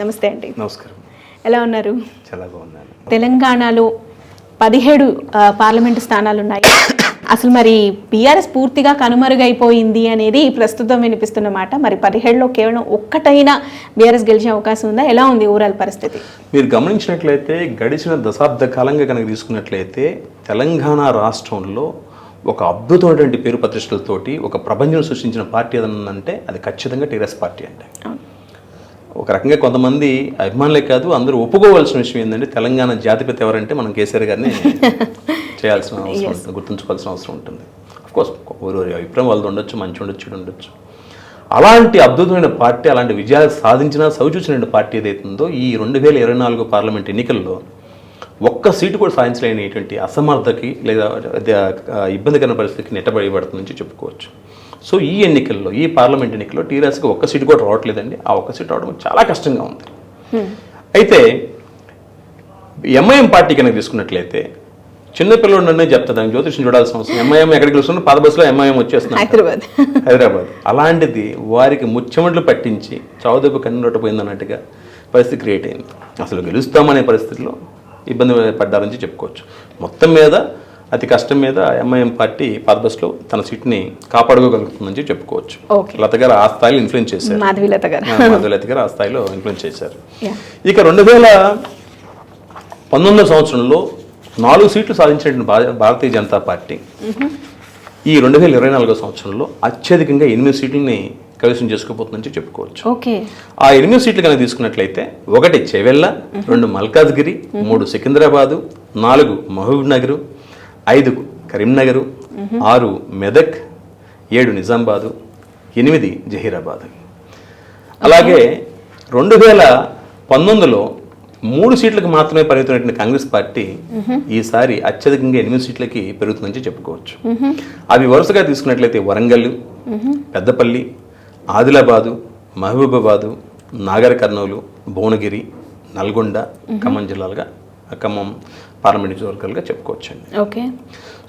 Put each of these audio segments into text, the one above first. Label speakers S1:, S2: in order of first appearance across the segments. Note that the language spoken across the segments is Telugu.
S1: నమస్తే అండి.
S2: నమస్కారం.
S1: ఎలా ఉన్నారు?
S2: చాలా బాగున్నాను.
S1: తెలంగాణలో పదిహేడు పార్లమెంటు స్థానాలు ఉన్నాయి అసలు మరి బీఆర్ఎస్ పూర్తిగా కనుమరుగైపోయింది అనేది ప్రస్తుతం వినిపిస్తున్న మాట. మరి పదిహేడులో కేవలం ఒక్కటైనా బీఆర్ఎస్ గెలిచే అవకాశం ఉందా? ఎలా ఉంది ఓవరాల్ పరిస్థితి?
S2: మీరు గమనించినట్లయితే గడిచిన దశాబ్ద కాలంగా కనుక తీసుకున్నట్లయితే తెలంగాణ రాష్ట్రంలో ఒక అద్భుతమైనటువంటి పేరు ప్రతిష్టలతోటి ఒక ప్రపంచం సృష్టించిన పార్టీ ఏదన్నా అంటే అది ఖచ్చితంగా టీఆర్ఎస్ పార్టీ అండి. ఒక రకంగా కొంతమంది అభిమానులే కాదు అందరూ ఒప్పుకోవాల్సిన విషయం ఏంటంటే తెలంగాణ జాతిపిత ఎవరంటే మనం కేసీఆర్ గారిని చేయాల్సిన అవసరం ఉంటుంది గుర్తుంచుకోవాల్సిన అవసరం ఉంటుంది. కోర్స్ ఎవరి అభిప్రాయం వాళ్ళది ఉండొచ్చు మంచి ఉండొచ్చు ఉండొచ్చు. అలాంటి అద్భుతమైన పార్టీ అలాంటి విజయాలు సాధించిన సౌచూచిన పార్టీ ఏదైతుందో ఈ రెండు వేల ఇరవై నాలుగు పార్లమెంట్ ఎన్నికల్లో ఒక్క సీటు కూడా సాధించలేనిటువంటి అసమర్థకి లేదా ఇబ్బందికరమైన పరిస్థితికి నెట్టబడిపడుతుంది నుంచి చెప్పుకోవచ్చు. సో ఈ ఎన్నికల్లో ఈ పార్లమెంట్ ఎన్నికల్లో టీఆర్ఎస్కి ఒక్క సీటు కూడా రావట్లేదండి. ఆ ఒక్క సీటు రావడం చాలా కష్టంగా ఉంది. అయితే ఎంఐఎం పార్టీ కనుక తీసుకున్నట్లయితే చిన్నపిల్లలు నన్నే చెప్తా దానికి జ్యోతిషం చూడాల్సిన అవసరం ఎంఐఎం ఎక్కడికి వస్తుంది పాత బస్సులో ఎంఐఎం వచ్చేస్తుంది
S1: హైదరాబాద్.
S2: హైదరాబాద్. అలాంటిది వారికి ముచ్చమట్లు పట్టించి చౌదపు కన్నులొట్ట పోయిందన్నట్టుగా పరిస్థితి క్రియేట్ అయింది. అసలు గెలుస్తామనే పరిస్థితిలో ఇబ్బంది పడ్డారని చెప్పుకోవచ్చు. మొత్తం మీద అతి కష్టం మీద ఎంఐఎం పార్టీ పాత బస్సులో తన సీట్ని కాపాడుకోగలుగుతుందని చెప్పుకోవచ్చు.
S1: ఓకే.
S2: లత గారు ఆ స్థాయిలో ఇన్ఫ్లుయెన్స్ చేశారు.
S1: మాధవీలత గారు.
S2: ఆ స్థాయిలో ఇన్ఫ్లుయెన్స్ చేశారు. ఇక రెండు వేల పంతొమ్మిదో సంవత్సరంలో నాలుగు సీట్లు సాధించినటువంటి భా- భారతీయ జనతా పార్టీ. ఈ రెండు వేల ఇరవై నాలుగో సంవత్సరంలో అత్యధికంగా ఎనిమిది సీట్లని కైవసం చేసుకోబోతుందని చెప్పుకోవచ్చు.
S1: ఓకే.
S2: ఆ ఎనిమిది సీట్లు కనుక తీసుకున్నట్లయితే ఒకటి చెవెళ్ళ రెండు మల్కాజ్గిరి మూడు సికింద్రాబాదు నాలుగు మహబూబ్ నగరు ఐదు కరీంనగరు ఆరు మెదక్ ఏడు నిజామాబాదు ఎనిమిది జహీరాబాద్. అలాగే రెండు వేల పంతొమ్మిదిలో మూడు సీట్లకు మాత్రమే పరిమితమైనటువంటి కాంగ్రెస్ పార్టీ ఈసారి అత్యధికంగా ఎనిమిది సీట్లకి పెరుగుతుందని చెప్పుకోవచ్చు. అవి వరుసగా తీసుకున్నట్లయితే వరంగల్ పెద్దపల్లి ఆదిలాబాదు మహబూబాబాదు నాగర్ కర్నూలు భువనగిరి నల్గొండ ఖమ్మం జిల్లాలుగా ఖమ్మం పార్లమెంట్ నియోజకవర్గాలుగా చెప్పుకోవచ్చండి.
S1: ఓకే.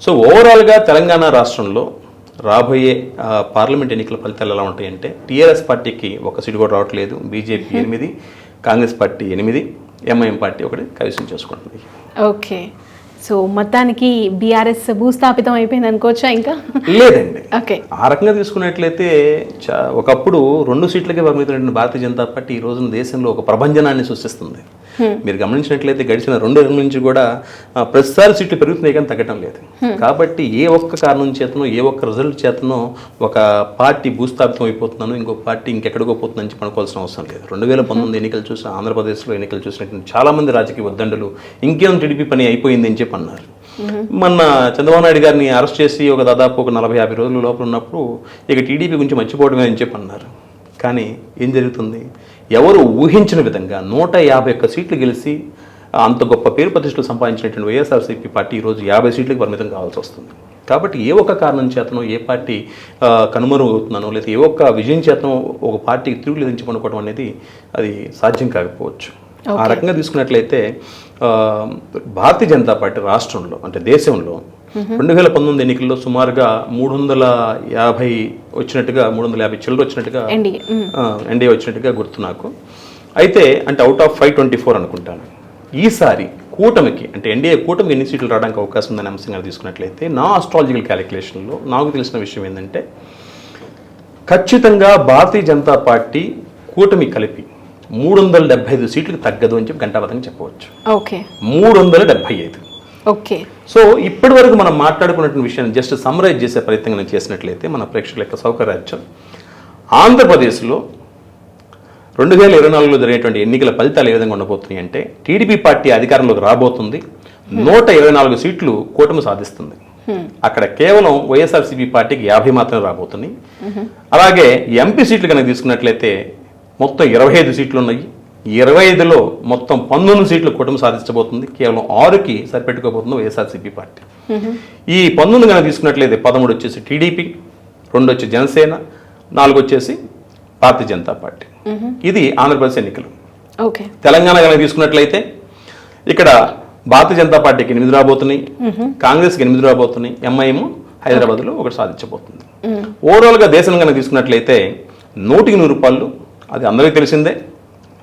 S2: సో ఓవరాల్గా తెలంగాణ రాష్ట్రంలో రాబోయే పార్లమెంట్ ఎన్నికల ఫలితాలు ఎలా ఉంటాయంటే టీఆర్ఎస్ పార్టీకి ఒక సీటు కూడా రావట్లేదు బీజేపీ ఎనిమిది కాంగ్రెస్ పార్టీ ఎనిమిది ఎంఐఎం పార్టీ ఒకటి కైవసం చేసుకుంటుంది.
S1: ఓకే. సో మొత్తానికి బీఆర్ఎస్ భూస్థాపితం అయిపోయింది అనుకోవచ్చా ఇంకా?
S2: లేదండి.
S1: ఓకే
S2: ఆ రకంగా తీసుకున్నట్లయితే ఒకప్పుడు రెండు సీట్లకే పరిమితమైన భారతీయ జనతా పార్టీ ఈ రోజున దేశంలో ఒక ప్రభంజనాన్ని సృష్టిస్తుంది. మీరు గమనించినట్లయితే గడిచిన రెండు ఏళ్ళ నుంచి కూడా ప్రతిసారి సీట్లు పెరుగుతున్నాయి కానీ తగ్గటం లేదు. కాబట్టి ఏ ఒక్క కారణం చేతనో ఏ ఒక్క రిజల్ట్ చేతనో ఒక పార్టీ భూస్థాపితం అయిపోతున్నాను ఇంకో పార్టీ ఇంకెక్కడికో పోతుందని చెప్పి అనుకోవాల్సిన అవసరం లేదు. రెండు వేల పంతొమ్మిది ఎన్నికలు చూసి ఆంధ్రప్రదేశ్లో ఎన్నికలు చూసినటువంటి చాలా మంది రాజకీయ వద్దండులు ఇంకేం టీడీపీ పని అయిపోయింది అని చెప్పి అన్నారు మొన్న చంద్రబాబు నాయుడు గారిని అరెస్ట్ చేసి ఒక దాదాపు ఒక నలభై యాభై రోజుల లోపల ఉన్నప్పుడు ఇక టీడీపీ గురించి మర్చిపోవడమే అని చెప్పి అన్నారు కానీ ఏం జరుగుతుంది? ఎవరు ఊహించిన విధంగా నూట యాభై ఒక్క సీట్లు గెలిచి అంత గొప్ప పేరు ప్రతిష్టలు సంపాదించినటువంటి వైఎస్ఆర్సీపీ పార్టీ ఈరోజు యాభై సీట్లకు పరిమితం కావాల్సి వస్తుంది. కాబట్టి ఏ ఒక్క కారణం చేతనో ఏ పార్టీ కనుమరుగవుతున్నానో లేదా ఏ ఒక్క విజయం చేతనో ఒక పార్టీకి తిరుగులు ఎదించుకోనుకోవడం అనేది అది సాధ్యం కాకపోవచ్చు. ఆ రకంగా తీసుకున్నట్లయితే భారతీయ జనతా పార్టీ రాష్ట్రంలో అంటే దేశంలో రెండు వేల పంతొమ్మిది ఎన్నికల్లో సుమారుగా మూడు వందల యాభై వచ్చినట్టుగా మూడు వందల యాభై చిల్లర వచ్చినట్టుగా
S1: ఎన్డీఏ
S2: ఎన్డీఏ వచ్చినట్టుగా గుర్తు నాకు. అయితే అంటే out of five twenty four అనుకుంటాను. ఈసారి కూటమికి అంటే ఎన్డీఏ కూటమికి ఎన్ని సీట్లు రావడానికి అవకాశం ఉందనే అంశంగా తీసుకున్నట్లయితే నా ఆస్ట్రాలజికల్ క్యాలిక్యులేషన్లో నాకు తెలిసిన విషయం ఏంటంటే ఖచ్చితంగా భారతీయ జనతా పార్టీ కూటమి కలిపి మూడు వందల డెబ్బై ఐదు సీట్లకు తగ్గదు అని చెప్పి గంటాబద్ధంగా చెప్పవచ్చు.
S1: ఓకే.
S2: మూడు వందల డెబ్బై ఐదు.
S1: ఓకే.
S2: సో ఇప్పటి వరకు మనం మాట్లాడుకున్నటువంటి విషయాన్ని జస్ట్ సమరైజ్ చేసే ప్రయత్నం నేను చేసినట్లయితే మన ప్రేక్షకుల యొక్క సౌకర్యార్థం ఆంధ్రప్రదేశ్లో రెండు వేల ఇరవై నాలుగులో జరిగేటువంటి ఎన్నికల ఫలితాలు ఏ విధంగా ఉండబోతున్నాయి అంటే టీడీపీ పార్టీ అధికారంలోకి రాబోతుంది. నూట ఇరవై నాలుగు సీట్లు కూటమి సాధిస్తుంది. అక్కడ కేవలం వైఎస్ఆర్సీపీ పార్టీకి యాభై మాత్రమే రాబోతున్నాయి. అలాగే ఎంపీ సీట్లు కనుక తీసుకున్నట్లయితే మొత్తం ఇరవై ఐదు సీట్లు ఉన్నాయి. ఇరవై ఐదులో మొత్తం పంతొమ్మిది సీట్లు కూటమి సాధించబోతుంది. కేవలం ఆరుకి సరిపెట్టుకోబోతుంది వైఎస్ఆర్సీపీ పార్టీ. ఈ పంతొమ్మిది కనుక తీసుకున్నట్లయితే పదమూడు వచ్చేసి టీడీపీ రెండు వచ్చి జనసేన నాలుగు వచ్చేసి భారతీయ జనతా పార్టీ. ఇది ఆంధ్రప్రదేశ్ ఎన్నికలు.
S1: ఓకే.
S2: తెలంగాణ కనుక తీసుకున్నట్లయితే ఇక్కడ భారతీయ జనతా పార్టీకి ఎనిమిది రాబోతున్నాయి. కాంగ్రెస్కి ఎనిమిది రాబోతున్నాయి. ఎంఐఎం హైదరాబాద్లో ఒకటి సాధించబోతుంది. ఓవరాల్గా దేశం కనుక తీసుకున్నట్లయితే నూటికి నూరు రూపాయలు అది అందరికీ తెలిసిందే.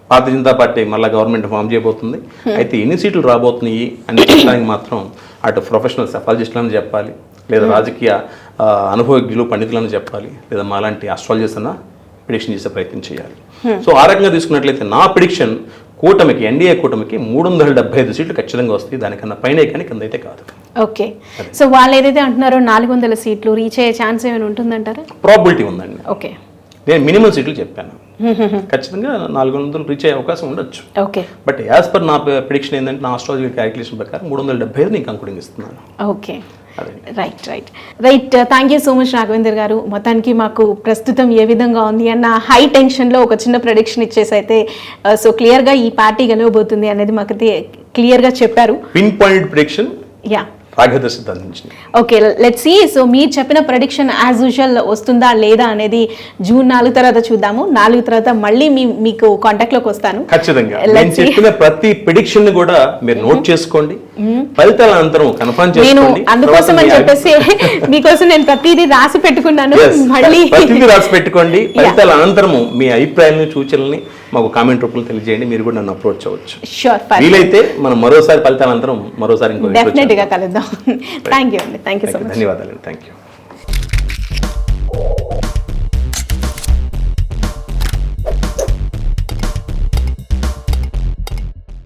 S2: భారతీయ జనతా పార్టీ మళ్ళీ గవర్నమెంట్ ఫామ్ చేయబోతుంది. అయితే ఎన్ని సీట్లు రాబోతున్నాయి అని చెప్పడానికి మాత్రం అటు ప్రొఫెషనల్ సెఫాలజిస్టులను చెప్పాలి లేదా రాజకీయ ఆ, అనుభవజ్ఞులు పండితులను చెప్పాలి లేదా మాలాంటి ఆస్ట్రాలజర్స్ అన్న ప్రిడిక్షన్ చేసే ప్రయత్నం చేయాలి. సో ఆ రకంగా తీసుకున్నట్లయితే నా ప్రిడిక్షన్ కూటమికి ఎన్డీఏ కూటమికి మూడు వందల డెబ్బై ఐదు సీట్లు ఖచ్చితంగా వస్తాయి. దానికన్నా పైన కానీ కింద అయితే కాదు.
S1: ఓకే. సో వాళ్ళు ఏదైతే అంటున్నారో నాలుగు వందల సీట్లు రీచ్ అయ్యే ఛాన్స్ ఏమైనా ఉంటుందంటారా?
S2: ప్రాబిలిటీ ఉందండి.
S1: ఓకే.
S2: నేను మినిమం సీట్లు చెప్పాను. ఖచ్చితంగా నాలుగు వందలు రీచ్ అయ్యే అవకాశం ఉండొచ్చు.
S1: ఓకే.
S2: బట్ యాజ్ పర్ నా ప్రిడిక్షన్ ఏంటంటే నా ఆస్ట్రాలజీ క్యాలిక్యులేషన్ ప్రకారం మూడు వందల డెబ్బై ఐదు నేను కంక్లూడింగ్ ఇస్తున్నాను.
S1: Okay. Right right right thank you so much Raghavender garu. మొత్తానికి మాకు ప్రస్తుతం ఏ విధంగా ఉంది అన్న హై టెన్షన్లో ఒక చిన్న ప్రొడిక్షన్ ఇచ్చేసి అయితే సో క్లియర్గా ఈ పార్టీ గెలవబోతుంది అనేది మాకు క్లియర్గా చెప్పారు.
S2: పిన్ పాయింట్ ప్రిడిక్షన్
S1: యా
S2: అందించింది
S1: ఓకే లెట్ సి సో మీరు చెప్పిన ప్రొడిక్షన్ యాజ్ యూజువల్ వస్తుందా లేదా అనేది జూన్ నాలుగు తర్వాత చూద్దాము. నాలుగు తర్వాత మళ్ళీ మీ మీకు కాంటాక్ట్లోకి వస్తాను.
S2: ఖచ్చితంగా. నేను. చెప్పిన ప్రతి ప్రిడిక్షన్ కూడా మీరు నోట్ చేసుకోండి. ఫలితాల అనంతరం కన్ఫర్మ్
S1: నేను అందుకోసం అని చెప్పేసి మీకోసం నేను ప్రతిదీ రాసి పెట్టుకున్నాను. మళ్ళీ
S2: ప్రతిదీ రాసి పెట్టుకోండి. ఫలితాల అనంతరము మీ అభిప్రాయాలను సూచనల్ని మాకు కామెంట్ రూపంలో తెలియజేయండి. మీరు కూడా నన్ను అప్రోచ్ అవ్వచ్చు. వీలైతే మనం మరోసారి ఫలితాల అనంతరం మరోసారి ఇంకో
S1: డెఫినెట్గా కలుద్దాం. థ్యాంక్ యూ అండి. థ్యాంక్ యూ సో మచ్
S2: ధన్యవాదాలు థ్యాంక్ యూ